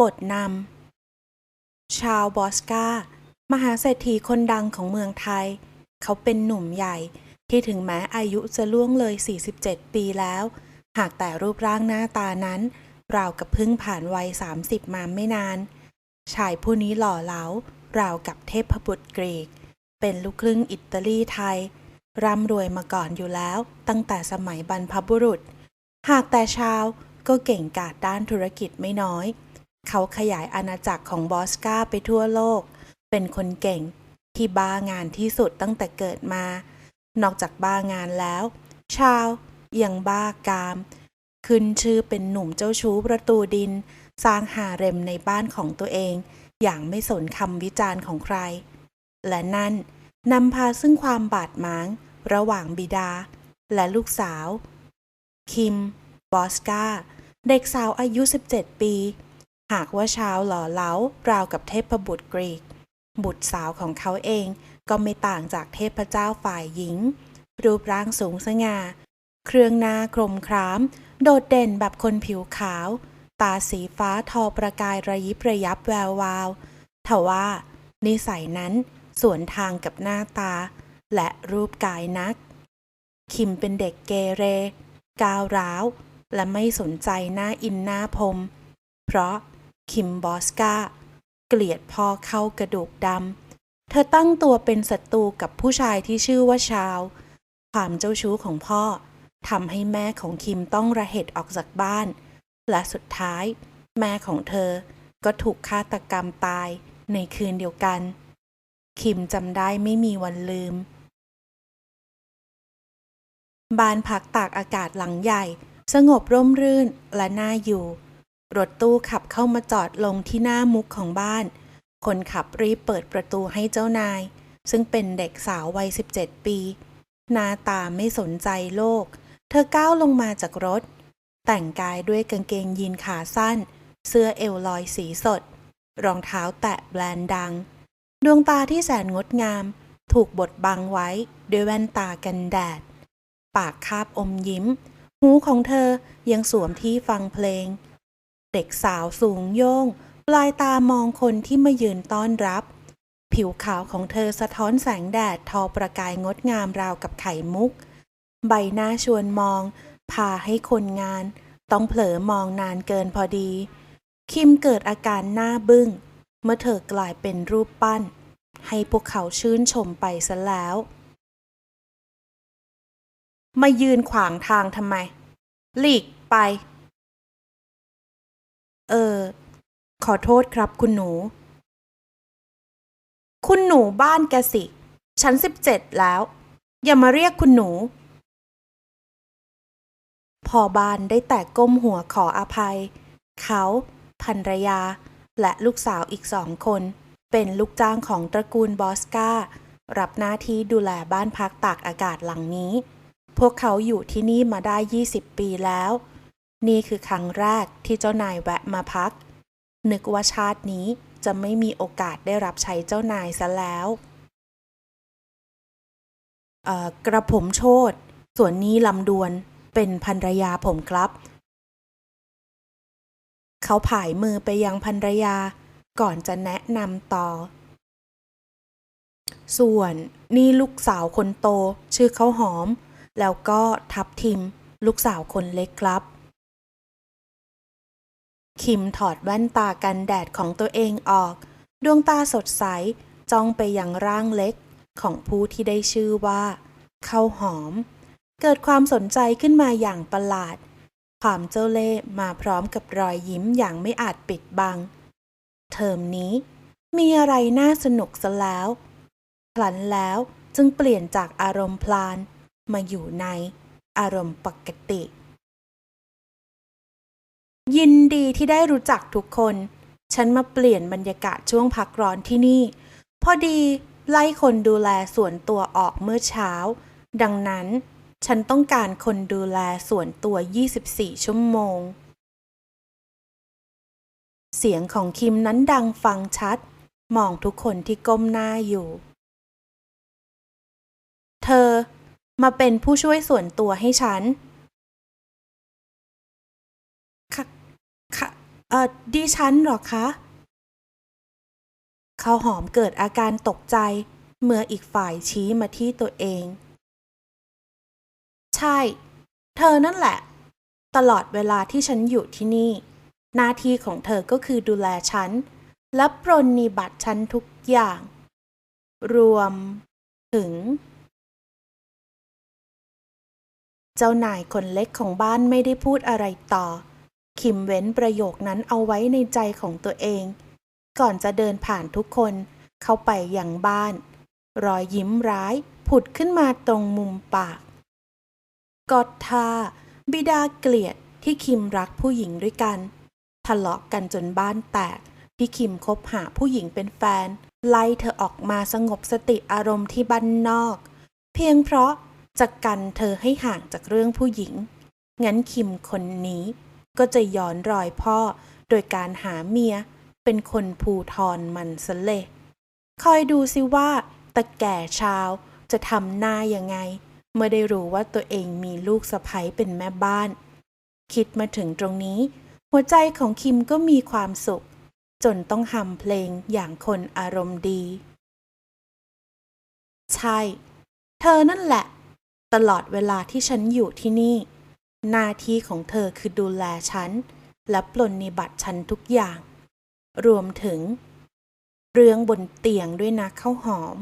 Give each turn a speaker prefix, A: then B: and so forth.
A: บทนำ ชาวบอสกา มหาเศรษฐีคนดังของเมืองไทย เขาเป็นหนุ่มใหญ่ที่ถึงแม้อายุจะล่วงเลย 47 ปีแล้ว หากแต่รูปร่างหน้าตานั้น ราวกับเพิ่งผ่านวัย 30 มาไม่นาน ชายผู้นี้หล่อเหลาราวกับเทพบุตรกรีก เป็นลูกครึ่งอิตาลีไทย ร่ำรวยมาก่อนอยู่แล้ว ตั้งแต่สมัยบรรพบุรุษ หากแต่ชาวก็เก่งกาจด้านธุรกิจไม่น้อย เขาขยายอาณาจักรของบอสกาไปทั่วโลก เป็นคนเก่งที่บ้างานที่สุดตั้งแต่เกิดมา นอกจากบ้างานแล้ว ชาวยังบ้ากาม ขึ้นชื่อเป็นหนุ่มเจ้าชู้ประตูดิน สร้างหาเร็มในบ้านของตัวเอง อย่างไม่สนคำวิจารณ์ของใคร และนั่นนำพาซึ่งความบาดหมาง ระหว่างบิดา และลูกสาว คิม บอสกาเด็กสาวอายุ 17 ปี หากว่าชาวหล่อเหลาราวกับเทพบุตรกรีก บุตรสาวของเขาเองก็ไม่ต่างจากเทพเจ้าฝ่ายหญิง รูปร่างสูงสง่า เครื่องหน้าครมคราม โดดเด่นแบบคนผิวขาว ตาสีฟ้าทอประกายระยิบระยับแวววาวทว่านิสัยนั้นสวนทางกับหน้าตา และรูปกายนัก คิมเป็นเด็กเกเร ก้าวร้าว และไม่สนใจหน้าอินหน้าพรมเพราะ คิมบอสกาเกลียดพ่อเข้ากระดูกดำ เธอตั้งตัวเป็นศัตรูกับผู้ชายที่ชื่อว่าชาว ความเจ้าชู้ของพ่อทำให้แม่ของคิมต้องระเหตุออกจากบ้าน และสุดท้าย แม่ของเธอก็ถูกฆาตกรรมตายในคืนเดียวกัน คิมจำได้ไม่มีวันลืม บ้านพักตากอากาศหลังใหญ่ สงบร่มรื่นและน่าอยู่ รถตู้ขับเข้ามาจอดลงที่หน้ามุกของบ้าน คนขับรีบเปิดประตูให้เจ้านาย ซึ่งเป็นเด็กสาววัย 17 ปี หน้าตาไม่สนใจโลก เธอก้าวลงมาจากรถ แต่งกายด้วยกางเกงยีนขาสั้น เสื้อเอวลอยสีสด รองเท้าแตะแบรนด์ดัง ดวงตาที่แสนงดงาม ถูกบดบังไว้ด้วยแว่นตากันแดด ปากคาบอมยิ้ม หูของเธอยังสวมที่ฟังเพลง เด็กสาวสูงโยง ปลายตามองคนที่มายืนต้อนรับ ผิวขาวของเธอสะท้อนแสงแดดทอประกายงดงามราวกับไข่มุก ใบหน้าชวนมอง พาให้คนงาน ต้องเผลอมองนานเกินพอดี คิมเกิดอาการหน้าบึง้ง เมื่อเธอกลายเป็นรูปปั้น ให้พวกเขาชื่นชมไปซะแล้ว มายืนขวางทางทำไม หลีกไป เออ ขอโทษครับคุณหนู คุณหนูบ้านแกสิ ฉันสิบเจ็ดแล้ว อย่ามาเรียกคุณหนู พอบ้านได้แต่ก้มหัวขออภัย เขาภรรยา และลูกสาวอีกสองคน เป็นลูกจ้างของตระกูลบอสการับหน้าที่ดูแลบ้านพักตากอากาศหลังนี้ พวกเขาอยู่ที่นี่มาได้ 20 ปีแล้ว นี่คือครั้งแรกที่เจ้านายแวะมาพัก นึกว่าชาตินี้จะไม่มีโอกาสได้รับใช้เจ้านายซะแล้วกระผมโชดส่วนนี้ลำดวนเป็นภรรยาผมครับ เขาผายมือไปยังภรรยาก่อนจะแนะนำต่อ ส่วนนี่ลูกสาวคนโตชื่อเขาหอม แล้วก็ทับทิม ลูกสาวคนเล็กครับ คิมถอดแว่นตากันแดดของตัวเองออก ดวงตาสดใสจ้องไปยังร่างเล็ก ของผู้ที่ได้ชื่อว่าข้าวหอม เกิดความสนใจขึ้นมาอย่างประหลาด ความเจ้าเล่ห์มาพร้อมกับรอยยิ้มอย่างไม่อาจปิดบัง เทอมนี้ มีอะไรน่าสนุกซะแล้วพลันแล้วจึงเปลี่ยนจากอารมณ์พลาน มาอยู่ในอารมณ์ปกติ ยินดีที่ได้รู้จักทุกคน ฉันมาเปลี่ยนบรรยากาศช่วงพักร้อนที่นี่ พอดีไล่คนดูแลส่วนตัวออกเมื่อเช้า ดังนั้น ฉันต้องการคนดูแลส่วนตัว 24 ชั่วโมง เสียงของคิมนั้นดังฟังชัด มองทุกคนที่ก้มหน้าอยู่ เธอ มาเป็นผู้ช่วยส่วนตัวให้ฉัน ค่ะ ค่ะ เออดิฉันหรอคะข้าวหอมเกิดอาการตกใจ เมื่ออีกฝ่ายชี้มาที่ตัวเอง ใช่ เธอนั่นแหละ ตลอดเวลาที่ฉันอยู่ที่นี่ หน้าที่ของเธอก็คือดูแลฉัน และปรนนิบัติฉันทุกอย่าง รวม ถึง เจ้านายคนเล็กของบ้านไม่ได้พูดอะไรต่อ คิมเว้นประโยคนั้นเอาไว้ในใจของตัวเอง ก่อนจะเดินผ่านทุกคนเข้าไปยังบ้าน รอยยิ้มร้ายผุดขึ้นมาตรงมุมปาก กอดทา บิดาเกลียดที่คิมรักผู้หญิงด้วยกัน ทะเลาะกันจนบ้านแตก ที่คิมคบหาผู้หญิงเป็นแฟน ไล่เธอออกมาสงบสติอารมณ์ที่บ้านนอก เพียงเพราะจะกันเธอให้ห่างจากเรื่องผู้หญิง งั้นคิมคนนี้ ก็จะย้อนรอยพ่อ โดยการหาเมีย เป็นคนภูทรมันสเลยคอยดูสิว่าตะแก่ชาวจะทำหน้ายังไง เมื่อได้รู้ว่าตัวเองมีลูกสะใภ้เป็นแม่บ้าน คิดมาถึงตรงนี้ หัวใจของคิมก็มีความสุข จนต้องหำเพลงอย่างคนอารมณ์ดี ใช่ เธอนั่นแหละ ตลอดเวลาที่ฉันอยู่ที่นี่ หน้าที่ของเธอคือดูแลฉัน และปลนนิบัติฉันทุกอย่าง รวมถึง เรื่องบนเตียงด้วยนะข้าวหอม